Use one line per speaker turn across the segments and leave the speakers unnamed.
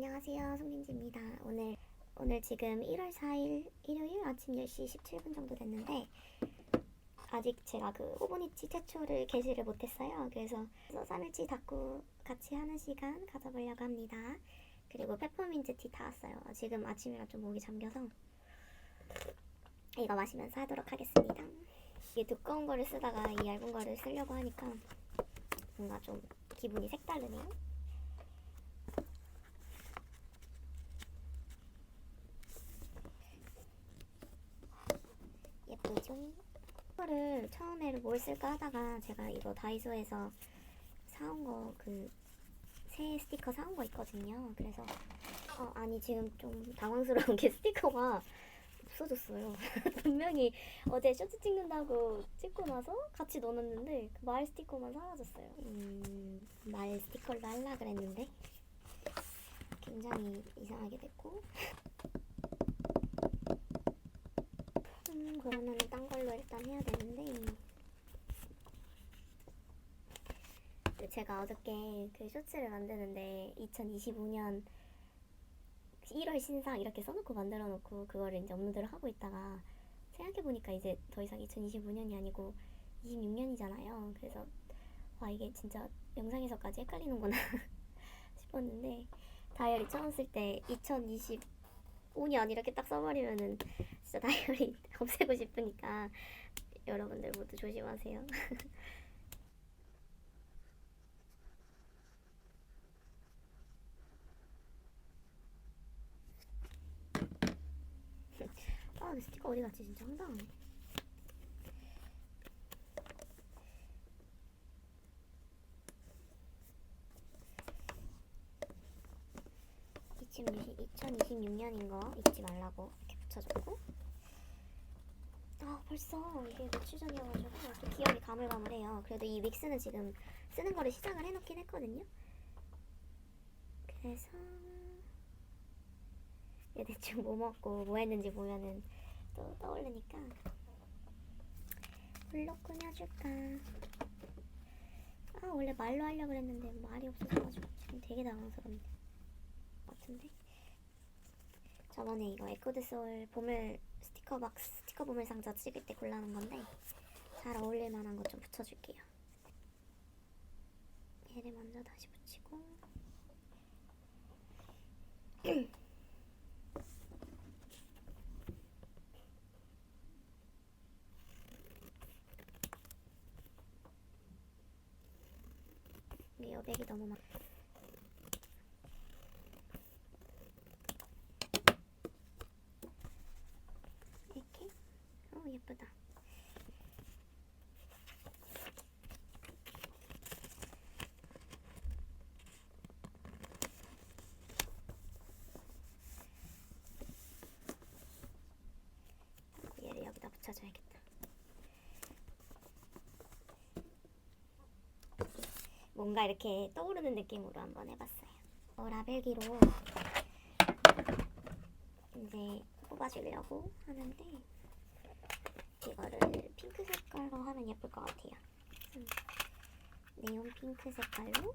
안녕하세요. 송민지입니다. 오늘 오늘 지금 1월 4일 일요일 아침 10시 17분 정도 됐는데 아직 제가 그 오보니치 태초를 게시를 못 했어요. 그래서 3일치 닫고 같이 하는 시간 가져보려고 합니다. 그리고 페퍼민트 티 타왔어요. 지금 아침이라 좀 목이 잠겨서 이거 마시면서 하도록 하겠습니다. 이게 두꺼운 거를 쓰다가 이 얇은 거를 쓰려고 하니까 뭔가 좀 기분이 색다르네요. 예쁘죠? 이거를 처음에는 뭘 쓸까 하다가 제가 이거 다이소에서 사온 거 그 새 스티커 사온 거 있거든요. 그래서 어 아니 지금 좀 당황스러운 게 스티커가 없어졌어요. 분명히 어제 쇼츠 찍는다고 찍고 나서 같이 넣어놨는데 그 말 스티커만 사라졌어요. 음, 말 스티커를 할라 그랬는데 굉장히 이상하게 됐고 음, 그러면은 딴 걸로 일단 해야 되는데. 그 제가 어저께 그 쇼츠를 만드는데 2025년 1월 신상 이렇게 써놓고 만들어 놓고 그거를 이제 업로드를 하고 있다가 생각해보니까 이제 더 이상 2025년이 아니고 26년이잖아요. 그래서 와 이게 진짜 영상에서까지 헷갈리는구나 싶었는데 다이어리 처음 쓸 때 2025년 이렇게 딱 써버리면은 진짜 다이어리 없애고 싶으니까 여러분들 모두 조심하세요. 아, 근데 스티커 어디 갔지? 진짜 황당하네. 지금 2026년인 거 잊지 말라고 이렇게 붙여줬고 아 벌써 이게 며칠 전이어가지고 또 기억이 가물가물해요. 그래도 이 믹스는 지금 쓰는 거를 시작을 해놓긴 했거든요. 그래서 얘 대충 뭐 먹고 뭐 했는지 보면은 또 떠오르니까 물로 꾸며줄까? 아 원래 말로 하려고 그랬는데 말이 없어져가지고 지금 되게 당황스럽네. 같은데? 저번에 이거 에코드 소울 보물 스티커 박스 스티커 보물 상자 찍을 때 골라놓은 건데 잘 어울릴 만한 거좀 붙여줄게요. 얘를 먼저 다시 붙이고. 여백이 너무 막이렇게 어 예쁘다 얘를 여기다 붙여줘야겠다 뭔가 이렇게 떠오르는 느낌으로 한번 해봤어요 어, 라벨기로 이제 뽑아주려고 하는데 이거를 핑크 색깔로 하면 예쁠 것 같아요. 음, 네온 핑크 색깔로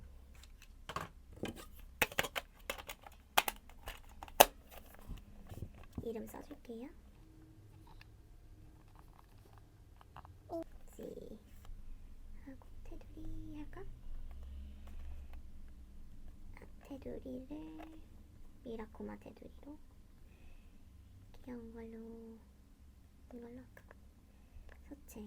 이름 써줄게요. 오지 하고 테두리 할까? 아, 테두리를 미라코마 테두리로 귀여운 걸로 이걸로 할까? 서체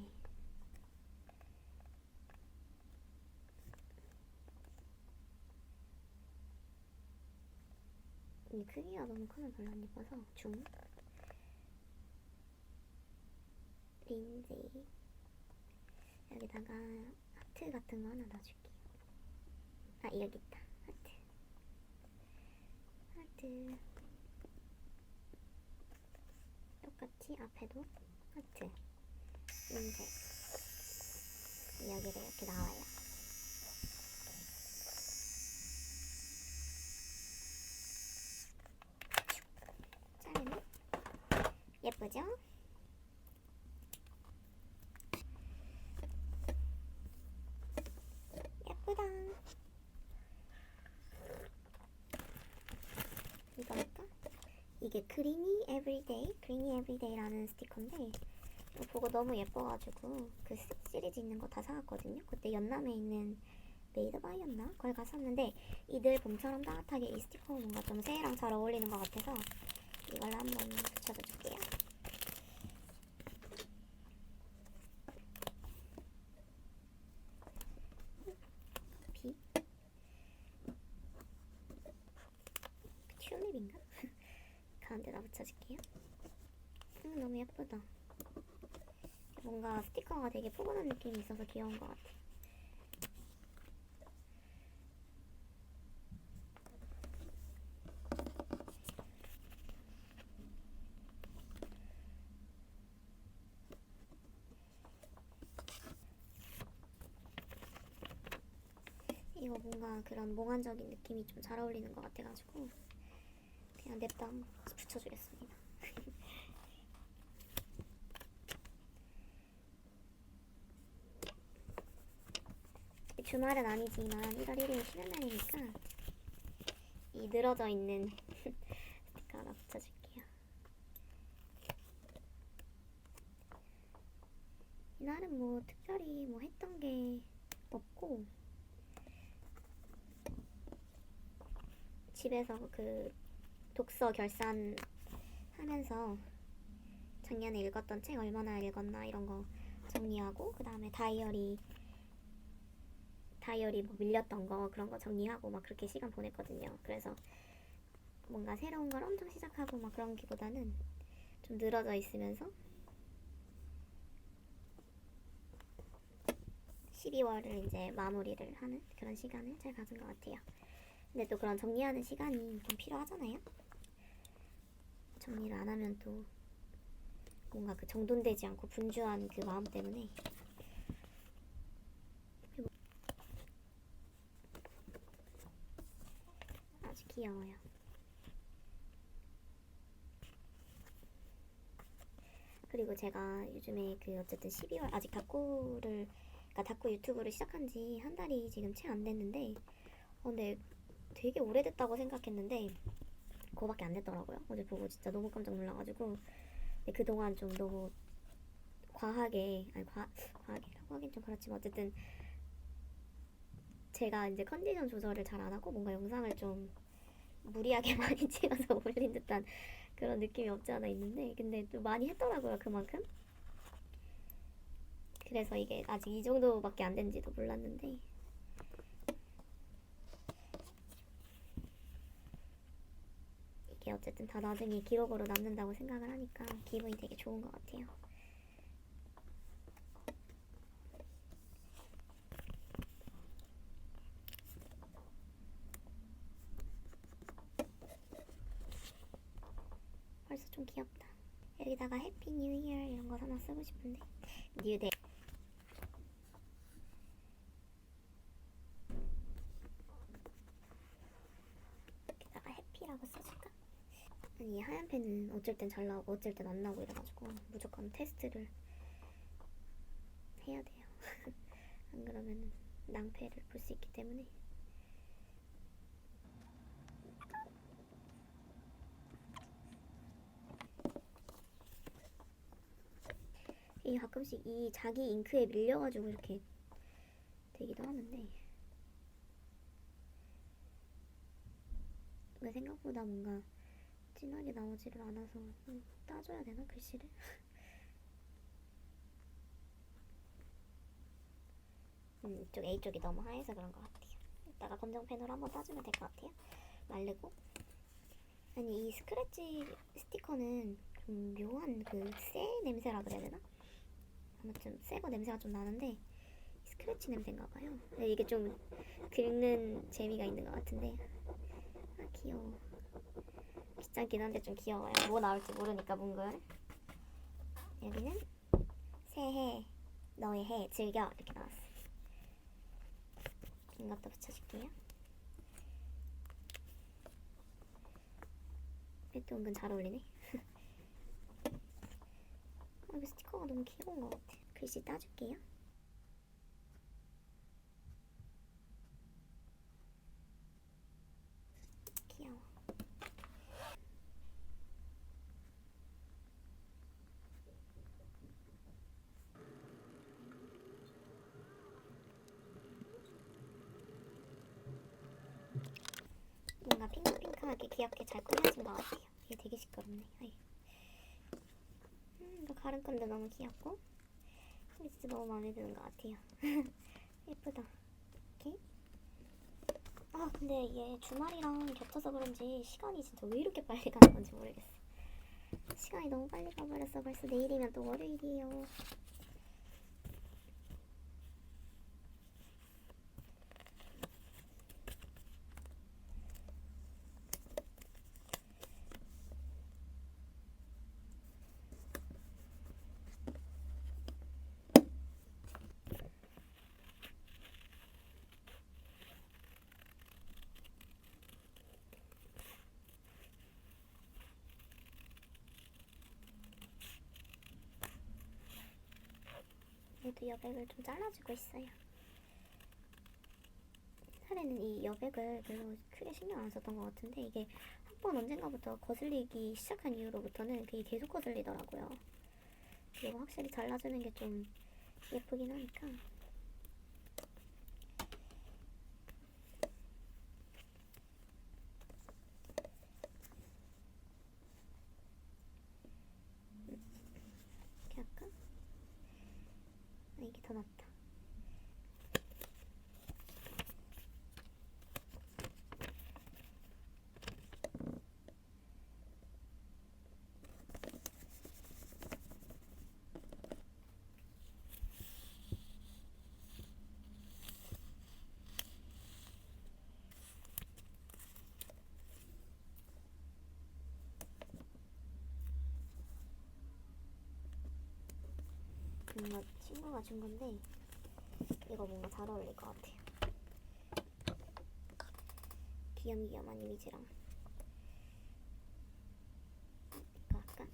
이 크기가 너무 크면 별로 안 예뻐서 중 린지 여기다가 하트 같은 거 하나 놔줄게요. 아 여기 있다. 하트. 하트. 똑같이 앞에도 하트. 흰색 여기도 이렇게 나와요. 자르면 예쁘죠? 예쁘다 이거 할까? 이게 크리미 에브리데이, 크리미 에브리데이라는 스티커인데 이거 보고 너무 예뻐가지고 그 시- 시리즈 있는 거 다 사왔거든요. 그때 연남에 있는 메이드 바이였나? 그걸 갔었는데 이늘 봄처럼 따뜻하게 이 스티커 뭔가 좀 새해랑 잘 어울리는 것 같아서 이걸로 한번 붙여줘 줄게요. 비 튤립인가? 가운데다 붙여줄게요. 음, 너무 예쁘다. 뭔가 스티커가 되게 포근한 느낌이 있어서 귀여운 것 같아. 이거 뭔가 그런 몽환적인 느낌이 좀 잘 어울리는 것 같아가지고 그냥 냅다 붙여주겠습니다. 주말은 아니지만 1월 1일 쉬는 날이니까 이 늘어져 있는 스티커 하나 붙여줄게요. 이날은 뭐 특별히 뭐 했던 게 없고 집에서 그 독서 결산 하면서 작년에 읽었던 책 얼마나 읽었나 이런 거 정리하고 그 다음에 다이어리 다이어리 뭐 밀렸던 거 그런 거 정리하고 막 그렇게 시간 보냈거든요. 그래서 뭔가 새로운 걸 엄청 시작하고 막 그런 기보다는 좀 늘어져 있으면서 12월을 이제 마무리를 하는 그런 시간을 잘 가진 것 같아요. 근데 또 그런 정리하는 시간이 좀 필요하잖아요. 정리를 안 하면 또 뭔가 그 정돈되지 않고 분주한 그 마음 때문에 아주 귀여워요. 그리고 제가 요즘에 그 어쨌든 12월 아직 다꾸를 그러니까 다꾸 유튜브를 시작한 지 한 달이 지금 채 안 됐는데 어, 근데 되게 오래됐다고 생각했는데 그거밖에 안 됐더라고요. 어제 보고 진짜 너무 깜짝 놀라가지고. 그동안 좀 너무 과하게 아니 과, 과하게라고 하긴 좀 그렇지만 어쨌든 제가 이제 컨디션 조절을 잘 안 하고 뭔가 영상을 좀 무리하게 많이 찍어서 올린 듯한 그런 느낌이 없지 않아 있는데 근데 또 많이 했더라고요 그만큼. 그래서 이게 아직 이 정도밖에 안 된지도 몰랐는데 이게 어쨌든 다 나중에 기록으로 남는다고 생각을 하니까 기분이 되게 좋은 것 같아요. 벌써 좀 귀엽다. 여기다가 해피 뉴 이어 이런 거 하나 쓰고 싶은데 뉴 데이 여기다가 해피라고 써줄까? 이 펜은 어쩔 땐 잘 나오고 어쩔 땐 안 나오고 이래가지고 무조건 테스트를 해야 돼요. 안 그러면은 낭패를 볼 수 있기 때문에 이게 가끔씩 이 자기 잉크에 밀려가지고 이렇게 되기도 하는데 왜 생각보다 뭔가 진하게 나오지를 않아서 좀 따줘야 되나 글씨를? 음, 이쪽 A 쪽이 너무 하얘서 그런 것 같아요. 이따가 검정 펜으로 한번 따주면 될 것 같아요. 마르고 아니 이 스크래치 스티커는 좀 묘한 그 새 냄새라 그래야 되나? 아무튼 새거 냄새가 좀 나는데 스크래치 냄새인가 봐요. 근데 이게 좀 긁는 재미가 있는 것 같은데 아 귀여워. 귀찮긴 한데 좀 귀여워요. 뭐 나올지 모르니까 뭉글. 여기는 새해 너의 해 즐겨 이렇게 나왔어. 이것도 붙여줄게요. 이것도 은근 잘 어울리네. 아, 이 스티커가 너무 귀여운 것 같아. 글씨 따줄게요. 귀여워. 이렇게 귀엽게 잘 꾸며진 것 같아요. 이게 되게 시끄럽네. 아이. 음, 이거 가름끈도 너무 귀엽고 이게 진짜 너무 마음에 드는 것 같아요. 예쁘다. 이렇게. 아 근데 이게 주말이랑 겹쳐서 그런지 시간이 진짜 왜 이렇게 빨리 가는 건지 모르겠어. 시간이 너무 빨리 가버렸어. 벌써 내일이면 또 월요일이에요. 얘도 여백을 좀 잘라주고 있어요. 옛날에는 이 여백을 별로 크게 신경 안 썼던 것 같은데 이게 한 번 언젠가부터 거슬리기 시작한 이후로부터는 그게 계속 거슬리더라고요. 그리고 확실히 잘라주는 게 좀 예쁘긴 하니까. 이렇게 할까? 낫다. 뭔가 친구가 준 건데 이거 뭔가 잘 어울릴 것 같아요. 귀염귀염한 이미지랑 이거 할까?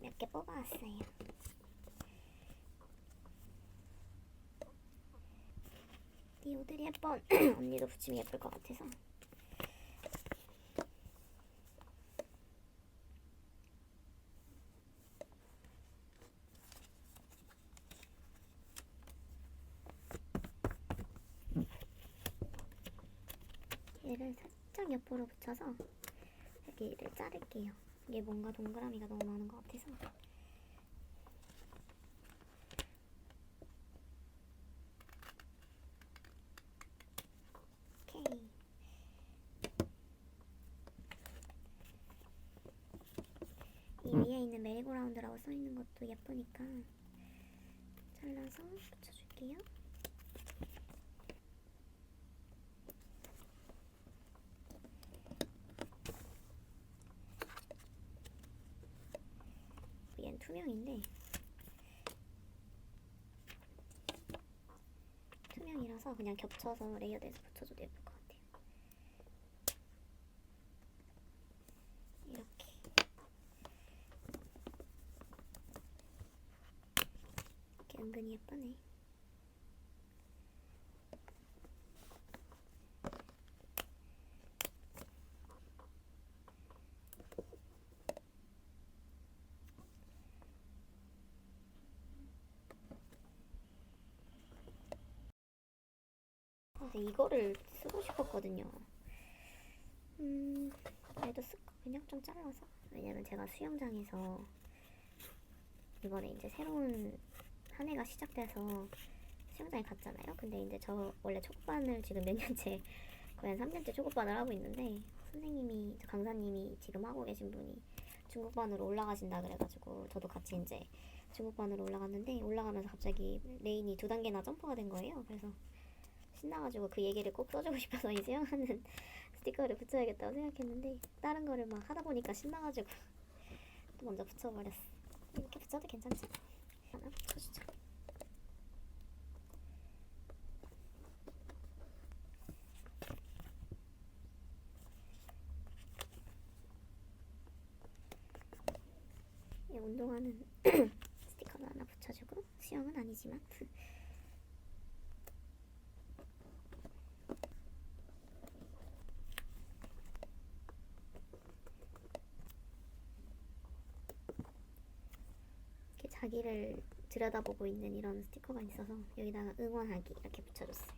몇 개 뽑아왔어요. 이 옷들이 예뻐. 언니도 붙이면 예쁠 것 같아서. 얘를 살짝 옆으로 붙여서 여기를 자를게요. 이게 뭔가 동그라미가 너무 많은 것 같아서. 오케이. 이 위에 있는 메리고라운드라고 써 있는 것도 예쁘니까 잘라서 붙여줄게요. 얘는 투명인데 투명이라서 그냥 겹쳐서 레이어드해서 붙여줘도 예쁠 것 같아요. 이렇게 이렇게 은근히 예쁘네. 아, 근데 이거를 쓰고 싶었거든요. 음, 그래도 쓸까? 그냥 좀 잘라서. 왜냐면 제가 수영장에서 이번에 이제 새로운 한 해가 시작돼서 수영장에 갔잖아요. 근데 이제 저 원래 초급반을 지금 몇 년째 거의 한 3년째 초급반을 하고 있는데 선생님이 저 강사님이 지금 하고 계신 분이 중급반으로 올라가신다 그래가지고 저도 같이 이제 중급반으로 올라갔는데 올라가면서 갑자기 레인이 두 단계나 점프가 된 거예요. 그래서 신나가지고 그 얘기를 꼭 써주고 싶어서 이 수영하는 스티커를 붙여야겠다고 생각했는데 다른 거를 막 하다 보니까 신나가지고 또 먼저 붙여버렸어. 이렇게 붙여도 괜찮지? 이 운동화는 스티커를 하나 붙여주고 수영은 아니지만 자기를 들여다보고 있는 이런 스티커가 있어서 여기다가 응원하기 이렇게 붙여줬어요.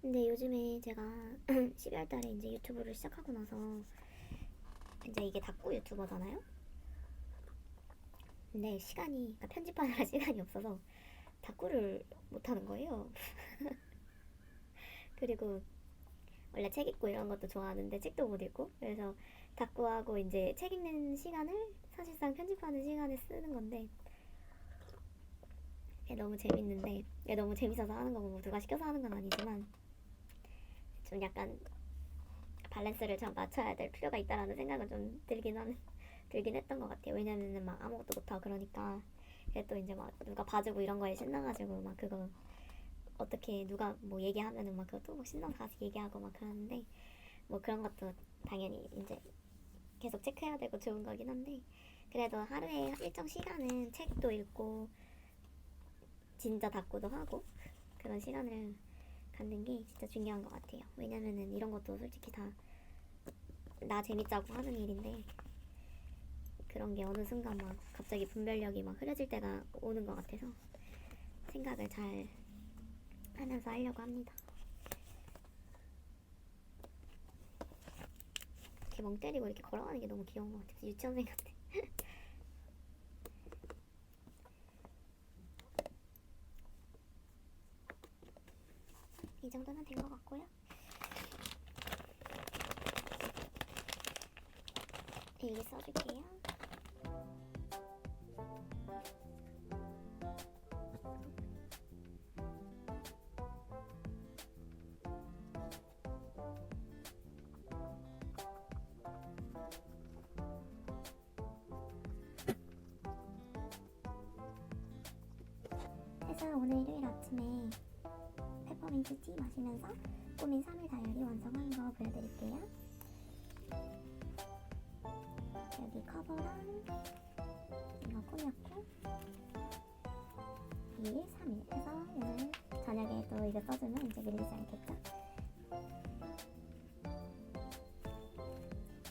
근데 요즘에 제가 12월 달에 이제 유튜브를 시작하고 나서 이제 이게 닭구 유튜버잖아요. 근데 시간이 그러니까 편집하느라 시간이 없어서 닭구를 못 하는 거예요. 그리고 원래 책 읽고 이런 것도 좋아하는데 책도 못 읽고 그래서 닭구하고 이제 책 읽는 시간을 사실상 편집하는 시간에 쓰는 건데 너무 재밌는데 너무 재밌어서 하는 거고 뭐 누가 시켜서 하는 건 아니지만 좀 약간 밸런스를 좀 맞춰야 될 필요가 있다라는 생각은 좀 들긴 하는 들긴 했던 것 같아요. 왜냐면은 막 아무것도 못하고 그러니까 또 이제 막 누가 봐주고 이런 거에 신나가지고 막 그거 어떻게 누가 뭐 얘기하면은 막 그것도 막 신나서 가서 얘기하고 막 그러는데 뭐 그런 것도 당연히 이제 계속 체크해야 되고 좋은 거긴 한데 그래도 하루에 일정 시간은 책도 읽고 진짜 닦고도 하고 그런 시간을 갖는 게 진짜 중요한 것 같아요. 왜냐면은 이런 것도 솔직히 다 나 재밌자고 하는 일인데 그런 게 어느 순간 막 갑자기 분별력이 막 흐려질 때가 오는 것 같아서 생각을 잘 하면서 하려고 합니다. 이렇게 멍 때리고 이렇게 걸어가는 게 너무 귀여운 것 같아요. 유치원생 같아. 이 정도면 된 것 같고요. 일기 써줄게요. 해서 오늘 일요일 아침에 페퍼민트 티 마시면서 꾸민 3일 다이어리 완성한 거 보여드릴게요. 여기 커버랑 이거 꾸몄고 2일, 3일 해서 오늘 저녁에 또 이거 써주면 이제 밀리지 않겠죠?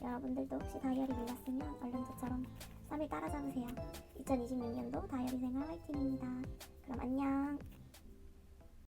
여러분들도 혹시 다이어리 밀렸으면 얼른 저처럼 3일 따라 잡으세요. 2026년도 다이어리 생활 화이팅입니다. 그럼 안녕.